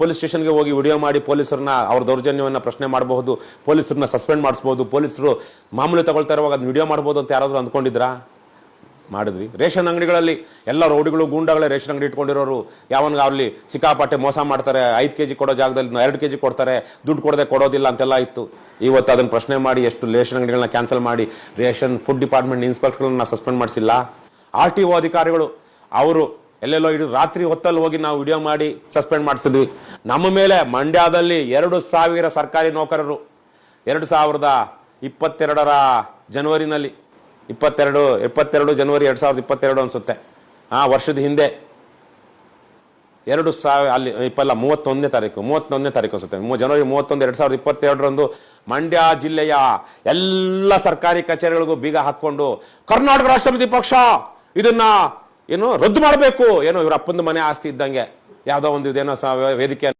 Police ಸ್ಟೇಷನ್ಗೆ ಹೋಗಿ video ಮಾಡಿ ಪೊಲೀಸರನ್ನ ಅವ್ರ ದೌರ್ಜನ್ಯವನ್ನು ಪ್ರಶ್ನೆ ಮಾಡಬಹುದು, ಪೊಲೀಸರನ್ನ ಸಸ್ಪೆಂಡ್ ಮಾಡಿಸಬಹುದು, ಪೊಲೀಸರು ಮಾಮೂಲಿ ತಗೊಳ್ತಾ ಇರುವಾಗ ಅದನ್ನ ವಿಡಿಯೋ ಮಾಡ್ಬೋದು ಅಂತ ಯಾರಾದರೂ ಅಂದ್ಕೊಂಡಿದ್ರಾ ಮಾಡಿದ್ವಿ. ರೇಷನ್ ಅಂಗಡಿಗಳಲ್ಲಿ ಎಲ್ಲ ರೌಡಿಗಳು, ಗೂಂಡಾಗಳೇ ರೇಷನ್ ಅಂಗಡಿ ಇಟ್ಕೊಂಡಿರೋರು. ಯಾವನ್ಗ ಅವ್ರಲ್ಲಿ ಸಿಕ್ಕಾಪಟ್ಟೆ ಮೋಸ ಮಾಡ್ತಾರೆ, ಐದು ಕೆಜಿ ಕೊಡೋ ಜಾಗದಲ್ಲಿ ಎರಡು ಕೆಜಿ ಕೊಡ್ತಾರೆ, ದುಡ್ಡು ಕೊಡದೆ ಕೊಡೋದಿಲ್ಲ ಅಂತೆಲ್ಲ ಇತ್ತು. ಇವತ್ತು ಅದನ್ನು ಪ್ರಶ್ನೆ ಮಾಡಿ ಎಷ್ಟು ರೇಷನ್ ಅಂಗಡಿಗಳನ್ನ ಕ್ಯಾನ್ಸಲ್ ಮಾಡಿ ರೇಷನ್ ಫುಡ್ ಡಿಪಾರ್ಟ್ಮೆಂಟ್ ಇನ್ಸ್ಪೆಕ್ಟರ್ಗಳನ್ನ ಸಸ್ಪೆಂಡ್ ಮಾಡಿಸಿಲ್ಲ? ಆರ್ ಟಿ ಒ ಅಧಿಕಾರಿಗಳು, ಅವರು ಎಲ್ಲೆಲ್ಲೋ ಇಡೀ ರಾತ್ರಿ ಹೊತ್ತಲ್ಲಿ ಹೋಗಿ ನಾವು ವಿಡಿಯೋ ಮಾಡಿ ಸಸ್ಪೆಂಡ್ ಮಾಡಿಸಿದ್ವಿ. ನಮ್ಮ ಮೇಲೆ ಮಂಡ್ಯದಲ್ಲಿ ಎರಡು ಸಾವಿರ ಸರ್ಕಾರಿ ನೌಕರರು. ಎರಡು ಸಾವಿರದ ಇಪ್ಪತ್ತೆರಡರ ಜನವರಿನಲ್ಲಿ, ಇಪ್ಪತ್ತೆರಡು ಇಪ್ಪತ್ತೆರಡು ಜನವರಿ ಎರಡು ಸಾವಿರದ ಇಪ್ಪತ್ತೆರಡು ಅನಿಸುತ್ತೆ. ಆ ವರ್ಷದ ಹಿಂದೆ ಎರಡು ಸಾವಿರ, ಅಲ್ಲಿ, ಇಪ್ಪಲ್ಲ, ಮೂವತ್ತೊಂದನೇ ತಾರೀಕು ಮೂವತ್ತೊಂದನೇ ತಾರೀಕು ಅನಿಸುತ್ತೆ. ಜನವರಿ ಮೂವತ್ತೊಂದು ಎರಡು ಸಾವಿರದ ಇಪ್ಪತ್ತೆರಡರಂದು ಮಂಡ್ಯ ಜಿಲ್ಲೆಯ ಎಲ್ಲ ಸರ್ಕಾರಿ ಕಚೇರಿಗಳಿಗೂ ಬೀಗ ಹಾಕ್ಕೊಂಡು ಕರ್ನಾಟಕ ರಾಷ್ಟ್ರಪತಿ ಪಕ್ಷ ಇದನ್ನ ಏನು ರದ್ದು ಮಾಡಬೇಕು ಏನೋ ಇವ್ರ ಅಪ್ಪಂದು ಮನೆ ಆಸ್ತಿ ಇದ್ದಂಗೆ. ಯಾವುದೋ ಒಂದು ಇದೇನೋ ವೇದಿಕೆ